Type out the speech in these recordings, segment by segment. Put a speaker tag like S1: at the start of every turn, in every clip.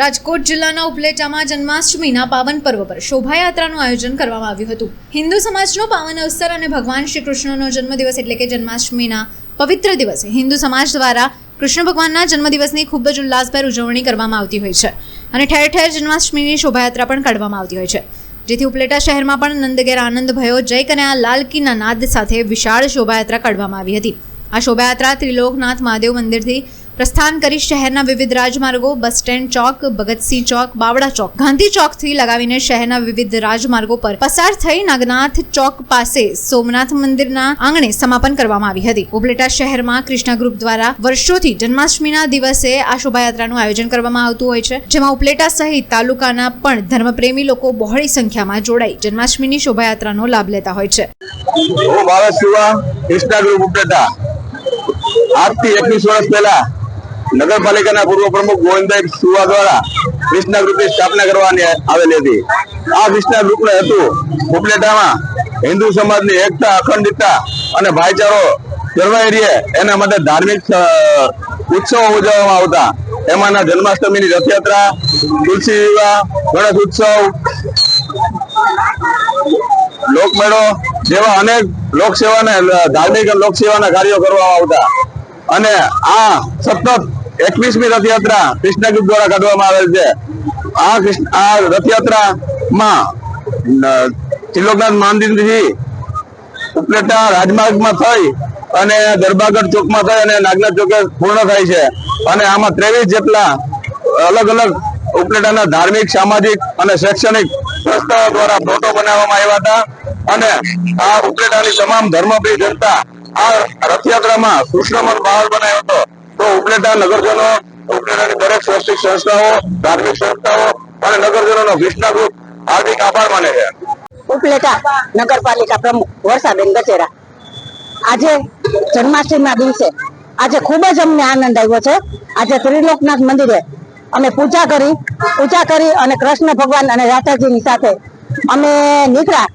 S1: રાજકોટ જિલ્લાના ઉપલેટામાં જન્માષ્ટમીના પાવન પર્વ પર શોભાયાત્રાનું આયોજન કરવામાં આવ્યું હતું. હિન્દુ સમાજનો પાવન અવસર અને ભગવાન શ્રી કૃષ્ણનો જન્મદિવસ એટલે કે જન્માષ્ટમીના પવિત્ર દિવસે હિન્દુ સમાજ દ્વારા કૃષ્ણ ભગવાનના જન્મદિવસની ખૂબ જ ઉલ્લાસભેર ઉજવણી કરવામાં આવતી હોય છે અને ઠેર ઠેર જન્માષ્ટમીની શોભાયાત્રા પણ કાઢવામાં આવતી હોય છે. જેથી ઉપલેટા શહેરમાં પણ નંદગેર આનંદ ભયો જય કન્યા લાલ કીના નાદ સાથે વિશાળ શોભાયાત્રા કાઢવામાં આવી હતી. આ શોભાયાત્રા ત્રિલોકનાથ મહાદેવ મંદિરથી પ્રસ્થાન કરી શહેરના વિવિધ રાજમાર્ગો, બસ સ્ટેન્ડ ચોક, ભગતસિંહ ચોક બાવડા ચોક, ગાંધી ચોકથી લગાવીને શહેરના વિવિધ રાજમાર્ગો પર પસાર થઈ નાગનાથ ચોક પાસે સોમનાથ મંદિરના આંગણે સમાપન કરવામાં આવી હતી. ઉપલેટા શહેરમાં કૃષ્ણા ગ્રુપ દ્વારા વર્ષોથી જન્માષ્ટમીના દિવસે આ શોભાયાત્રાનું આયોજન કરવામાં આવતું હોય છે, જેમાં ઉપલેટા સહિત તાલુકાના પણ ધર્મપ્રેમી લોકો બહોળી સંખ્યામાં જોડાઈ જન્માષ્ટમીની શોભાયાત્રાનો લાભ લેતા હોય છે.
S2: હું ગ્રુપ ઉપલેટા. આજથી એકવીસ વર્ષ પહેલા નગરપાલિકાના પૂર્વ પ્રમુખ ગોવિંદભાઈ સુવા દ્વારા કૃષ્ણા ગ્રુપની સ્થાપના કરવાની આવેલી હતી. આ કૃષ્ણા ગ્રુપને હતું ઉપલેટામાં હિન્દુ સમાજની એકતા, અખંડિતતા અને ભાઈચારો જળવાઈ રહે એના માટે ધાર્મિક ઉત્સવો ઉજવવામાં આવતા. એમાંના જન્માષ્ટમીની રથયાત્રા, તુલસી વિવાહ, ગણેશ ઉત્સવ, લોકમેળો જેવા અનેક લોકસેવાના, ધાર્મિક લોકસેવાના કાર્યો કરવામાં આવતા. અને આ સતત એકવીસમી રથયાત્રા કૃષ્ણગીત દ્વારા કાઢવામાં આવેલ છે. આ આ રથયાત્રામાં ત્રિલોકનાથ મંદિરથી ઉપલેટા રાજમાર્ગમાં થઈ અને દરબારગઢ ચોકમાં થઈ અને નાગનાથ ચોકે પૂર્ણ થાય છે. અને આમાં ત્રેવીસ જેટલા અલગ અલગ ઉપલેટાના ધાર્મિક, સામાજિક અને શૈક્ષણિક સંસ્થાઓ દ્વારા ફોટો બનાવવામાં આવ્યા હતા. અને આ ઉપલેટાની તમામ ધર્મપ્રિય જનતા આ રથયાત્રામાં કૃષ્ણમન માહોલ બનાવ્યો હતો. તો ઉપલેટા નગરજનો, ઉપલેટાની દરેક સ્વૈચ્છિક સંસ્થાઓ, ધાર્મિક સંસ્થાઓ અને નગરજનોનો વિષ્ણા ગ્રુપ હાર્દિક આભાર માને છે.
S3: ઉપલેટા નગરપાલિકા પ્રમુખ વર્ષાબેન ગચેરા આજે જન્માષ્ટમીના દિવસે આજે ખૂબ જ અમને આનંદ આવ્યો છે. આજે ત્રિલોકનાથ મંદિરે અમે પૂજા કરી પૂજા કરી અને કૃષ્ણ ભગવાન અને રાધાજીની સાથે અમે નીકળ્યા.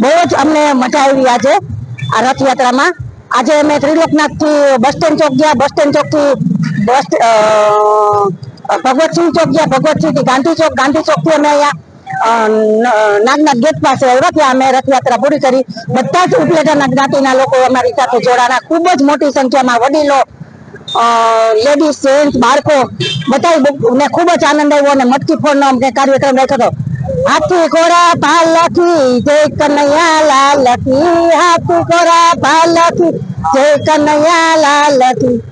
S3: બહુ જ અમને મજા આવી આજે આ રથયાત્રામાં. આજે અમે ત્રિલોકનાથથી બસ સ્ટેન્ડ ચોક ગયા. બસ સ્ટેન્ડ ચોકથી બસ ભગવતસિંહ ચોક ગયા. ભગવતસિંહથી ગાંધી ચોક. ગાંધી ચોકથી અમે અહીંયા નાગનાથ ગેટ પાસે આવ્યા અમે રથયાત્રા પૂરી કરી. બધા જ ઉપલેટાના જ્ઞાતિના લોકો અમારી સાથે જોડાણા. ખૂબ જ મોટી સંખ્યામાં વડીલો લેડીઝ જેન્ટ્સ બાળકો બધા ને ખૂબ જ આનંદ આવ્યો અને મટકી ફોડનો અમને કાર્યક્રમ રાખ્યો હતો. હાથી ઘોડા પાલખી જય કનૈયા લાલ કી હાથી ઘોડા પાલખી જય કનૈયા લાલ કી